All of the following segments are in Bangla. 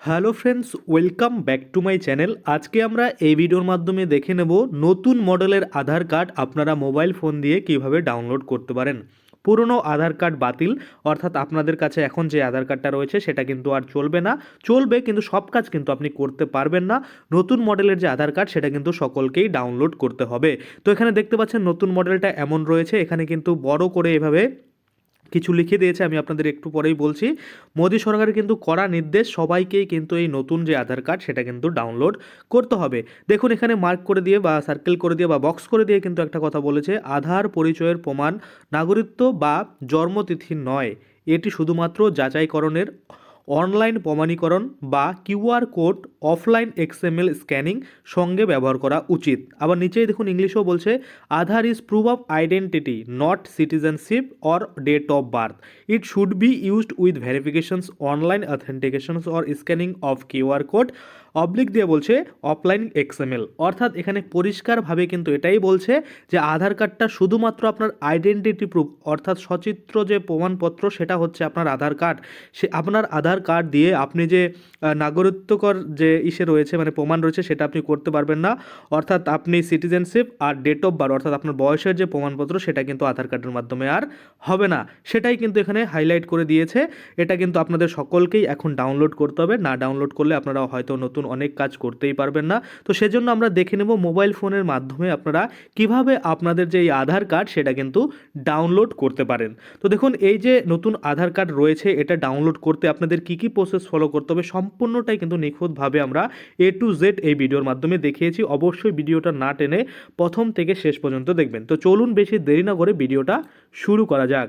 Hello friends, welcome back to my channel. আজকে আমরা এই ভিডিওর মাধ্যমে দেখে নেব নতুন মডেলের আধার কার্ড আপনারা মোবাইল ফোন দিয়ে কীভাবে ডাউনলোড করতে পারেন। পুরনো আধার কার্ড বাতিল, অর্থাৎ আপনাদের কাছে এখন যে আধার কার্ডটা রয়েছে সেটা কিন্তু আর চলবে না। চলবে কিন্তু সব কাজ কিন্তু আপনি করতে পারবেন না। নতুন মডেলের যে আধার কার্ড সেটা কিন্তু সকলকেই ডাউনলোড করতে হবে। তো এখানে দেখতে পাচ্ছেন নতুন মডেলটা এমন রয়েছে, এখানে কিন্তু বড় করে এভাবে কিছু লিখে দিয়েছে, আমি আপনাদের একটু পরেই বলছি। মোদী সরকারের কিন্তু করা নির্দেশ, সবাইকেই কিন্তু এই নতুন যে আধার কার্ড, সেটা কিন্তু ডাউনলোড করতে হবে। দেখুন, এখানে মার্ক করে দিয়ে বা সার্কেল করে দিয়ে বা বক্স করে দিয়ে কিন্তু একটা কথা বলেছে, আধার পরিচয়ের প্রমাণ, নাগরিকত্ব বা জন্মতিথি নয়। এটি শুধুমাত্র যাচাইকরণের অনলাইন প্রমাণীকরণ বা QR code offline XML scanning সঙ্গে ব্যবহার করা উচিত। আবার নিচেই দেখুন, ইংলিশেও বলছে Aadhaar is prove of identity not citizenship or date of birth it should be used with verifications online authentications or scanning of QR code oblique দিয়ে বলছে অফলাইন এক্সএমএল অর্থাৎ এখানে পরিষ্কারভাবে কিন্তু এটাই বলছে যে আধার কার্ডটা শুধুমাত্র আপনার আইডেন্টিটি প্রুফ অর্থাৎ সচিত্র যে প্রমাণপত্র সেটা হচ্ছে আপনার আধার কার্ড। সে আপনার আধার কার্ড দিয়ে আপনি যে নাগরিকত্বকর যে ইসে রয়েছে মানে প্রমাণ রয়েছে, সেটা আপনি করতে পারবেন না। অর্থাৎ আপনি সিটিজেনশিপ আর ডেট অফ বার্থ অর্থাৎ আপনার বয়সের যে প্রমাণপত্র, সেটা কিন্তু আধার কার্ডের মাধ্যমে আর হবে না। সেটাই কিন্তু এখানে হাইলাইট করে দিয়েছে। এটা কিন্তু আপনাদের সকলকেই এখন ডাউনলোড করতে হবে। না ডাউনলোড করলে আপনারা হয়তো নতুন অনেক কাজ করতেই পারবেন না। তো সেজন্য আমরা দেখে নেব মোবাইল ফোনের মাধ্যমে আপনারা কীভাবে আপনাদের যে এই আধার কার্ড, সেটা কিন্তু ডাউনলোড করতে পারেন। তো দেখুন, এই যে নতুন আধার কার্ড রয়েছে, এটা ডাউনলোড করতে আপনাদের কি কি প্রসেস ফলো করতে হবে, সম্পূর্ণটাই কিন্তু নিখুঁতভাবে আমরা এ টু জেড এই ভিডিওর মাধ্যমে দেখিয়েছি। অবশ্যই ভিডিওটা না টেনে প্রথম থেকে শেষ পর্যন্ত দেখবেন। তো চলুন বেশি দেরি না করে ভিডিওটা শুরু করা যাক।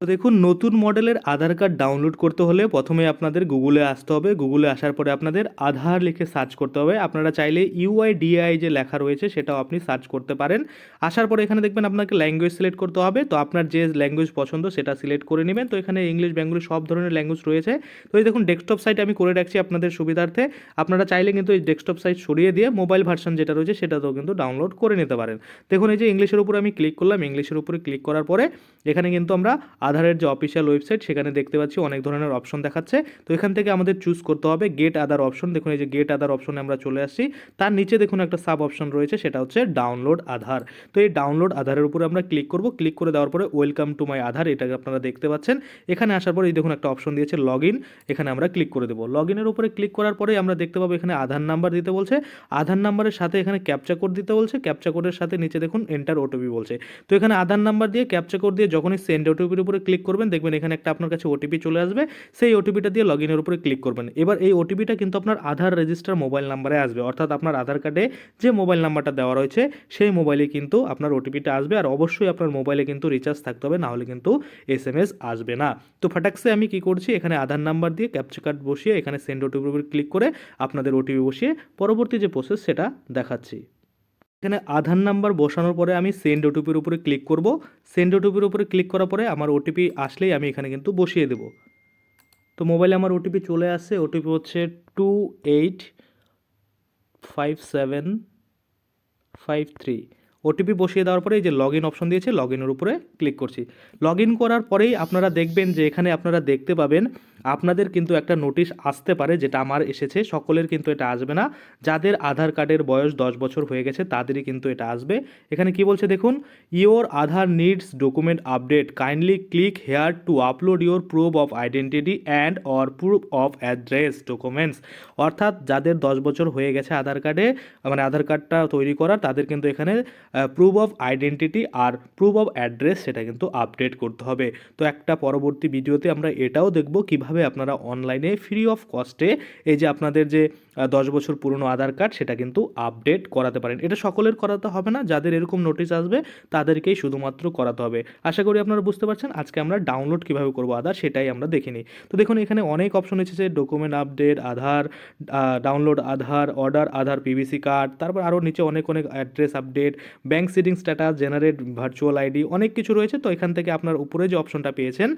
তো দেখুন, নতুন মডেলের আধার কার্ড ডাউনলোড করতে হলে প্রথমে আপনাদের গুগলে আসতে হবে। গুগলে আসার পরে আপনাদের আধার লিখে সার্চ করতে হবে। আপনারা চাইলে ইউআই ডিআই যে লেখা রয়েছে, সেটাও আপনি সার্চ করতে পারেন। আসার পরে এখানে দেখবেন আপনাকে ল্যাঙ্গুয়েজ সিলেক্ট করতে হবে। তো আপনার যে ল্যাঙ্গুয়েজ পছন্দ, সেটা সিলেক্ট করে নেবেন। তো এখানে ইংলিশ, বেঙ্গলি সব ধরনের ল্যাঙ্গুয়েজ রয়েছে। তো এই দেখুন, ডেস্কটপ সাইট আমি করে রাখছি আপনাদের সুবিধার্থে। আপনারা চাইলে কিন্তু এই ডেস্কটপ সাইট সরিয়ে দিয়ে মোবাইল ভার্সন যেটা রয়েছে, সেটাতেও কিন্তু ডাউনলোড করে নিতে পারেন। দেখুন, এই যে ইংলিশের উপরে আমি ক্লিক করলাম। ইংলিশের উপরে ক্লিক করার পরে এখানে কিন্তু আমরা আধারের যে অফিসিয়াল ওয়েবসাইট সেখানে দেখতে পাচ্ছি অনেক ধরনের অপশন দেখাচ্ছে। তো এখান থেকে আমাদের চুজ করতে হবে গেট আদার অপশন দেখুন, এই যে গেট আদার অপশনে আমরা চলে আসছি। তার নিচে দেখুন একটা সাব অপশন রয়েছে, সেটা হচ্ছে ডাউনলোড আধার। তো এই ডাউনলোড আধারের উপরে আমরা ক্লিক করব। ক্লিক করে দেওয়ার পরে ওয়েলকাম টু মাই আধার, এটাকে আপনারা দেখতে পাচ্ছেন। এখানে আসার পরে এই দেখুন একটা অপশন দিয়েছে লগ ইন এখানে আমরা ক্লিক করে দেবো। লগ ইনের উপরে ক্লিক করার পরে আমরা দেখতে পাবো এখানে আধার নাম্বার দিতে বলছে। আধার নাম্বারের সাথে এখানে ক্যাপচা কোড দিতে বলছে। ক্যাপচা কোডের সাথে নিচে দেখুন এন্টার ওটিপি বলছে। তো এখানে আধার নাম্বার দিয়ে ক্যাপচা কোড দিয়ে যখনই সেন্ড ওটিপির উপরে ক্লিক করবেন, দেখবেন এখানে একটা আপনার কাছে ওটিপি চলে আসবে, সেই ওটিপিটা দিয়ে লগ ইনের উপরে ক্লিক করবেন। এবার এই ওটিপিটা কিন্তু আপনার আধার রেজিস্টার মোবাইল নাম্বারে আসবে, অর্থাৎ আপনার আধার কার্ডে যে মোবাইল নাম্বারটা দেওয়া রয়েছে, সেই মোবাইলে কিন্তু আপনার ওটিপিটা আসবে, আর অবশ্যই আপনার মোবাইলে কিন্তু রিচার্জ থাকতে হবে, নাহলে কিন্তু এস এম এস আসবে না। তো ফাটাক্সে আমি কি করছি, এখানে আধার নাম্বার দিয়ে ক্যাপচা কার্ড বসিয়ে এখানে সেন্ড ওটিপির উপরে ক্লিক করে আপনাদের ওটিপি বসিয়ে পরবর্তী যে প্রসেস সেটা দেখাচ্ছি। এখানে আধার নাম্বার বসানোর পরে আমি সেন্ড ওটিপির উপরে ক্লিক করব। সেন্ড ওটিপির উপরে ক্লিক করার পরে আমার ওটিপি আসলেই আমি এখানে কিন্তু বসিয়ে দেব। তো মোবাইলে আমার ওটিপি চলে আসছে। ওটিপি হচ্ছে two eight five seven five three OTP বসিয়ে দেওয়ার পরে এই যে লগ ইন অপশন দিয়েছে লগ ইনের উপরে ক্লিক করছি। লগ ইন করার পরেই আপনারা দেখবেন যে এখানে আপনারা দেখতে পাবেন আপনাদের কিন্তু একটা নোটিশ আসতে পারে যেটা আমার এসেছে, সকলের কিন্তু এটা আসবে না। যাদের আধার কার্ডের বয়স দশ বছর হয়ে গেছে, তাদেরই কিন্তু এটা আসবে। এখানে কি বলছে দেখুন your Aadhaar needs document update kindly click here to upload your proof of identity and or proof of address documents অর্থাৎ যাদের দশ বছর হয়ে গেছে আধার কার্ডে মানে আধার কার্ডটা তৈরি করা তাদের কিন্তু এখানে প্রুফ অফ আইডেন্টিটি আর প্রুফ অফ অ্যাড্রেস সেটা কিন্তু আপডেট করতে হবে। তো একটা পরবর্তী ভিডিওতে আমরা এটাও দেখব কীভাবে কীভাবে আপনারা অনলাইনে ফ্রি অফ কস্টে এই যে আপনাদের যে দশ বছর পুরনো আধার কার্ড সেটা কিন্তু আপডেট করাতে পারেন। এটা সকলের করাতে হবে না, যাদের এরকম নোটিশ আসবে তাদেরকেই শুধুমাত্র করাতে হবে। আশা করি আপনারা বুঝতে পারছেন, আজকে আমরা ডাউনলোড কীভাবে করব আধার সেটাই আমরা দেখে নিই। তো দেখুন, এখানে অনেক অপশন এসেছে document update Aadhaar download Aadhaar order Aadhaar PVC card তারপর আরও নিচে অনেক অনেক address update bank seeding status generate virtual ID অনেক কিছু রয়েছে। তো এখান থেকে আপনার উপরে যে অপশনটা পেয়েছেন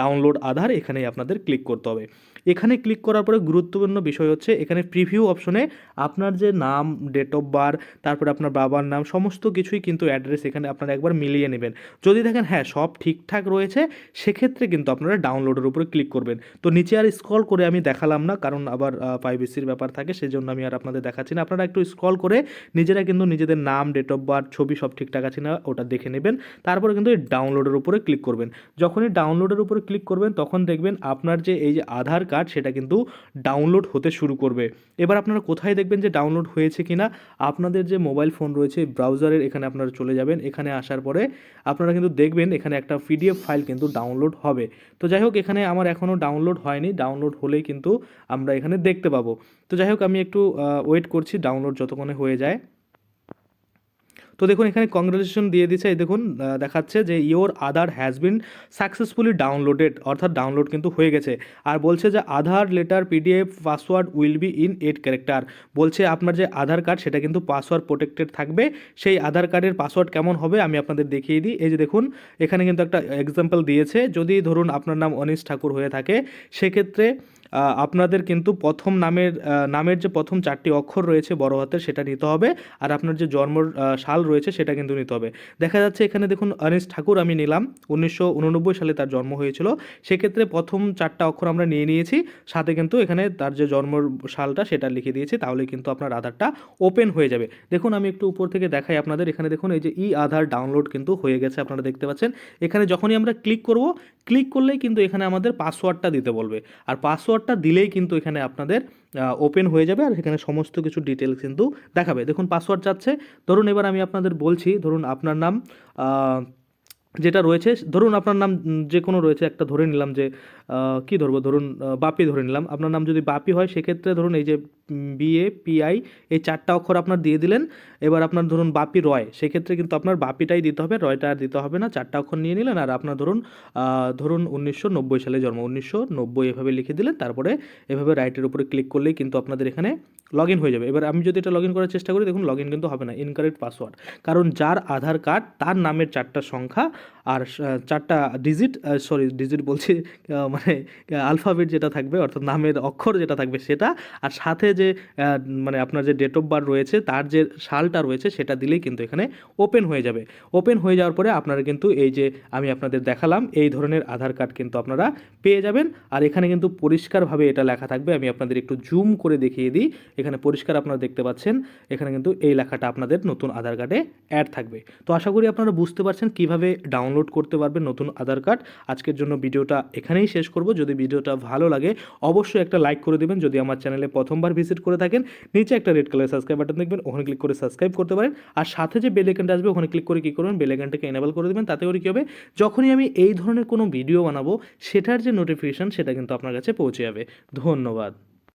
ডাউনলোড আধার, এখানেই আপনাদের ক্লিক করতে হবে। এখানে ক্লিক করার পরে গুরুত্বপূর্ণ বিষয় হচ্ছে, এখানে প্রিভিউ অপশনে আপনার যে নাম ডেট অফ বার্থ তারপরে আপনার বাবার নাম, সমস্ত কিছুই কিন্তু অ্যাড্রেস এখানে আপনারা একবার মিলিয়ে নেবেন। যদি দেখেন হ্যাঁ সব ঠিকঠাক রয়েছে, সেক্ষেত্রে কিন্তু আপনারা ডাউনলোডের উপরে ক্লিক করবেন। তো নিচে আর স্ক্রল করে আমি দেখালাম না, কারণ আবার প্রাইভেসির ব্যাপার থাকে সেই জন্য আমি আর আপনাদের দেখাচ্ছি না। আপনারা একটু স্ক্রল করে নিজেরা কিন্তু নিজেদের নাম ডেট অফ বার্থ ছবি সব ঠিকঠাক আছে না, ওটা দেখে নেবেন। তারপরে কিন্তু এই ডাউনলোডের উপরে ক্লিক করবেন। যখনই ডাউনলোডের উপরে ক্লিক করবেন, তখন দেখবেন আপনার যে এই যে আধার কার্ড, সেটা কিন্তু ডাউনলোড হতে শুরু করবে। এবার আপনারা কোথায় দেখবেন যে ডাউনলোড হয়েছে কিনা? আপনাদের যে মোবাইল ফোন রয়েছে ব্রাউজারের এখানে আপনারা চলে যাবেন। এখানে আসার পরে আপনারা কিন্তু দেখবেন এখানে একটা পিডিএফ ফাইল কিন্তু ডাউনলোড হবে। তো যাই হোক, এখানে আমার এখনও ডাউনলোড হয়নি। ডাউনলোড হলেই কিন্তু আমরা এখানে দেখতে পাবো। তো যাই হোক, আমি একটু ওয়েট করছি ডাউনলোড যতক্ষণে হয়ে যায়। তো দেখুন, এখানে কংগ্রেচুলেশন দিয়ে দিচ্ছে। এই দেখুন দেখাচ্ছে যে your Aadhaar has been successfully downloaded অর্থাৎ ডাউনলোড কিন্তু হয়ে গেছে। আর বলছে যে Aadhaar letter PDF password will be in eight character বলছে আপনার যে আধার কার্ড সেটা কিন্তু পাসওয়ার্ড প্রোটেক্টেড থাকবে। সেই আধার কার্ডের পাসওয়ার্ড কেমন হবে, আমি আপনাদের দেখিয়ে দিই। এই যে দেখুন, এখানে কিন্তু একটা এক্সাম্পল দিয়েছে। যদি ধরুন, আপনার নাম অনিশ ঠাকুর হয়ে থাকে, সেক্ষেত্রে আপনাদের কিন্তু প্রথম নামের নামের যে প্রথম চারটি অক্ষর রয়েছে বড় হাতের সেটা নিতে হবে আর আপনার যে জন্ম সাল রয়েছে সেটা কিন্তু নিতে হবে। দেখা যাচ্ছে এখানে দেখুন অনিশ ঠাকুর আমি নিলাম, উনিশশো উননব্বই সালে তার জন্ম হয়েছিল। সেক্ষেত্রে প্রথম চারটা অক্ষর আমরা নিয়ে নিয়েছি, সাথে কিন্তু এখানে তার যে জন্ম সালটা সেটা লিখে দিয়েছি, তাহলে কিন্তু আপনার আধারটা ওপেন হয়ে যাবে। দেখুন আমি একটু উপর থেকে দেখাই আপনাদের, এখানে দেখুন এই যে ই আধার ডাউনলোড কিন্তু হয়ে গেছে, আপনারা দেখতে পাচ্ছেন। এখানে যখনই আমরা ক্লিক করব ক্লিক করলেই কিন্তু এখানে আমাদের পাসওয়ার্ডটা দিতে বলবে। আর পাসওয়ার্ডটা দিলেই কিন্তু এখানে আপনাদের ওপেন হয়ে যাবে। আর এখানে সমস্ত কিছু ডিটেলস কিন্তু দেখাবে। দেখুন পাসওয়ার্ড চাচ্ছে ধরুন, এবার আমি আপনাদের বলছি, ধরুন আপনার নাম যেটা রয়েছে, ধরুন আপনার নাম যে কোনো রয়েছে, একটা ধরে নিলাম যে কি ধরবো? ধরুন বাপি ধরে নিলাম। আপনার নাম যদি বাপি হয়, সেক্ষেত্রে ধরুন এই যে বিএ, পিআই, এই চারটা অক্ষর আপনার দিয়ে দিলেন। এবার আপনার ধরুন বাপি রয়, সেক্ষেত্রে কিন্তু আপনার বাপিটাই দিতে হবে, রয়টা আর দিতে হবে না। চারটা অক্ষর নিয়ে নিলেন আর আপনার ধরুন ধরুন উনিশশো নব্বই সালে জন্ম, উনিশশো নব্বই এভাবে লিখে দিলেন, তারপরে এভাবে রাইটের উপরে ক্লিক করলেই কিন্তু আপনাদের এখানে লগ হয়ে যাবে। এবার আমি যদি এটা লগ করার চেষ্টা করি, দেখুন লগ কিন্তু হবে না, ইনকারেক্ট পাসওয়ার্ড। কারণ যার আধার কার্ড, তার নামের চারটা সংখ্যা আর চারটা ডিজিট সরি ডিজিট বলছি মানে আলফাবেট যেটা থাকবে, অর্থাৎ নামের অক্ষর যেটা থাকবে সেটা, আর সাথে যে মানে আপনার যে ডেট অফ বার্থ রয়েছে, তার যে সালটা রয়েছে, সেটা দিলেই কিন্তু এখানে ওপেন হয়ে যাবে। ওপেন হয়ে যাওয়ার পরে আপনারা কিন্তু এই যে আমি আপনাদের দেখালাম, এই ধরনের আধার কার্ড কিন্তু আপনারা পেয়ে যাবেন। আর এখানে কিন্তু পরিষ্কারভাবে এটা লেখা থাকবে, আমি আপনাদের একটু জুম করে দেখিয়ে দিই। এখানে পরিষ্কার আপনারা দেখতে পাচ্ছেন, এখানে কিন্তু এই লেখাটা আপনাদের নতুন আধার কার্ডে অ্যাড থাকবে। তো আশা করি আপনারা বুঝতে পারছেন কীভাবে কীভাবে ডাউনলোড করতে পারবেন নতুন আধার কার্ড আজকের জন্য ভিডিওটা এখানেই শেষ করব। যদি ভিডিওটা ভালো লাগে, অবশ্যই একটা লাইক করে দেবেন। যদি আমার চ্যানেলে প্রথমবার ভিজিট করে থাকেন, নিচে একটা রেড কালার সাবস্ক্রাইব বাটন দেখবেন, ওখানে ক্লিক করে সাবস্ক্রাইব করতে পারেন। আর সাথে যে বেল আইকনটা আসবে, ওখানে ক্লিক করে কী করবেন? বেল আইকনটাকে এনেবল করে দেবেন তাতে করে কী হবে? যখনই আমি এই ধরনের কোনো ভিডিও বানাবো, সেটার যে নোটিফিকেশান সেটা কিন্তু আপনার কাছে পৌঁছে যাবে। ধন্যবাদ।